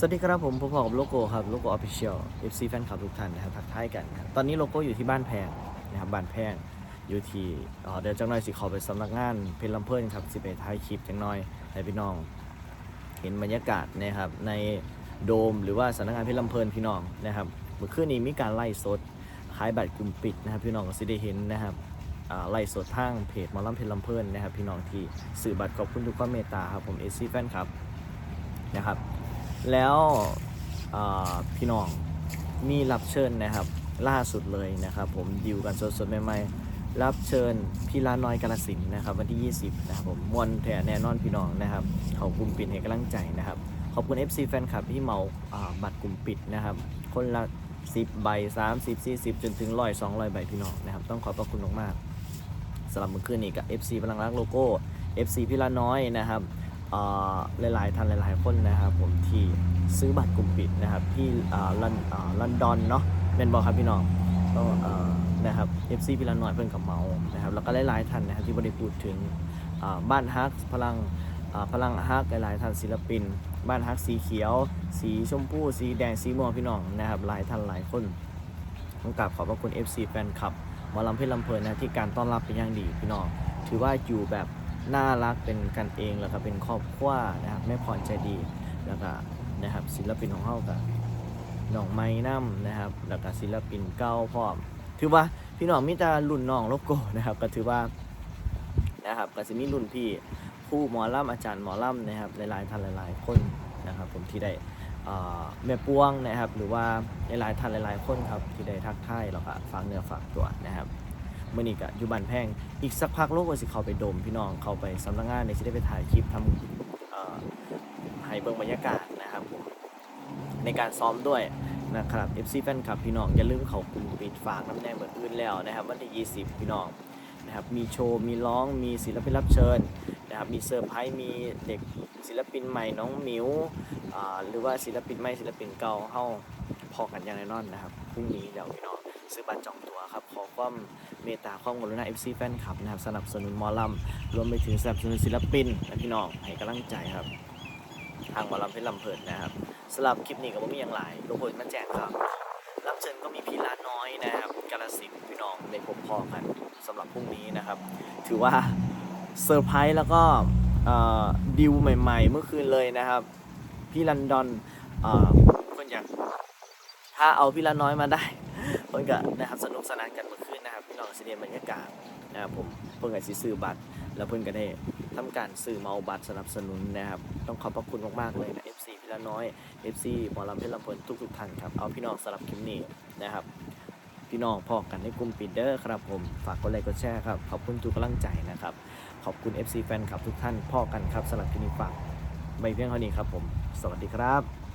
สวัสดีครับผมพบกับโลโก้ครับโลโก้ออฟฟิเชียล FC แฟนคลับทุกท่านนะครับทักทายกันนะครับตอนนี้โลโก้อยู่ที่บ้านแพงนะครับบ้านแพงอยู่ที่เดี๋ยวจังหน่อยสิขอไปสำนักงานเพชรลำเพลินครับสิไปท้ายคลิปจังหน่อยให้พี่น้อง เห็นบรรยากาศนะครับในโดมหรือว่าสำนักงานเพชรลำเพลินพี่น้องนะครับเมื่อคืนนี้มีการไล่สดขายบัตรกลุ่มปิดนะครับพี่น้องก็สิได้เห็นนะครับไล่สดทางเพจมอลำเพชรลำเพลินนะครับพี่น้องที่สื่อบัตรขอบคุณทุกความเมตตาครับผมเอซี่แฟนครับนะครับ แล้วพี่น้องมีรับเชิญนะครับ ล่าสุดเลยนะครับ ผมดิวกันสดๆใหม่ๆรับเชิญพี่ลาน้อยกาลสิล์นะครับ วันที่ 20 นะครับผมมวนแท้แน่นอนพี่น้องนะครับขากลุ่มปิดให้กำลังใจนะครับ ขอบคุณ FC แฟนคลับที่เมาาบัตรกลุ่มปิดนะครับ คนละ 10 ใบ 30 40 จนถึงร้อย200ใบพี่น้องนะครับ ต้องขอบพระคุณมากๆสำหรับเมื่อคืนนี้กับ FC พลังรักโลโก้ FC พี่ละน้อยนะครับ หลายๆท่านหลาย ๆ คนนะครับผมที่ซื้อบัตรกลุ่มปิดนะครับที่ลันอ่าลอนดอนเนาะเป็นบอครับพี่น้องก็นะครับ FC พี่ละน้อยเพิ่นกับเมานะครับแล้วก็หลายๆท่านนะครับที่บ่ได้พูดถึงบ้านฮักพลังพลังฮักหลายๆท่านศิลปิน บ้านฮักสีเขียว สีชมพูสีแดงสีม่วงพี่น้องนะครับหลายท่านหลายคนต้องกราบขอบพระคุณ FC แฟนคลับหมอลำเพชรลำเพลินนะที่การต้อนรับเป็นอย่างดีพี่น้องถือว่าอยู่แบบ น่ารักเป็นกันเองแล้วก็เป็นครอบครัวนะครับไม่ผ่อนใจดีแล้วก็นะครับศิลปินของเขากับน้องไม้น้ำนะครับ แล้วก็ศิลปินเก้าพร้อม ถือว่าพี่น้องมิตรรุ่นน้องโลโก้นะครับ ก็ถือว่านะครับก็จะมีรุ่นพี่ผู้หมอล่ำอาจารย์หมอล่ำนะครับหลายๆท่านหลาย ๆ คนนะครับ ผมที่ได้อ่าแม่ปวงนะครับ หรือว่าหลายๆท่านหลาย ๆ คนครับที่ได้ทักทายแล้วก็ฝากเนื้อฝากตัวนะครับ เมื่อนี้ก็อยู่บ้านแพง อีกสักพักโลกก็สิเข้าไปโดมพี่น้องเข้าไปสำนักงานในที่ได้ไปถ่ายคลิปทำให้เบิ่งบรรยากาศนะครับผมในการซ้อมด้วยนะครับ FC แฟนคลับพี่น้องอย่าลืมเขากลุ่มปิดฝากน้ำแดงเหมือนอื่นแล้วนะครับวันที่20 พี่น้องนะครับมีโชว์มีร้องมีศิลปินรับเชิญนะครับมีเซอร์ไพรส์มีเด็กศิลปินใหม่น้องมิวหรือว่าศิลปินใหม่ศิลปินเก่าเข้าพอกันอย่างแน่นอนนะครับพรุ่งนี้เดี๋ยวพี่น้อง ซื้อบัตรจองตั๋วครับ ขอความเมตตาความกรุณา FC แฟนคลับนะครับสนับสนุนมอลำรวมไปถึงสนับสนุนศิลปินและพี่น้องให้กำลังใจครับ ทางมอลำเพชรลำเพลินนะครับสำหรับคลิปนี้ก็ไม่มีอย่างไรทุกคนมาแจ้งครับ รับเชิญก็มีพี่ลาน้อยนะครับกาลสินพี่น้องในพบพอกันสำหรับพรุ่งนี้นะครับ ถือว่าเซอร์ไพรส์แล้วก็ดิวใหม่ ๆ เมื่อคืนเลยนะครับ พี่ลันดอนคนอยากถ้าเอาพี่ละน้อยมาได้ เพิ่นก็นะครับสนุกสนานกันเมื่อคืนนะครับพี่น้องเสด็จบรรยากาศนะครับผมเพิ่นก็สิซื้อบัตร แล้วเพิ่นก็ได้ทำการซื้อเมาบัตรสนับสนุนนะครับต้องขอบพระคุณมากๆเลยนะ FC พี่ละน้อย FC หมอลำเพชรลำพลินทุกๆท่านครับเอาพี่น้องสำหรับคลิปนี้นะครับพี่น้องพอกันในกลุ่มปิดเด้อครับผม ฝากกดไลค์กดแชร์ครับขอบคุณทุกกำลังใจนะครับ ขอบคุณ FC แฟนคลับทุกท่านพ่อกันครับสำหรับคลิปนี้ฝากไม่เพียงเท่านี้ครับผม สวัสดีครับ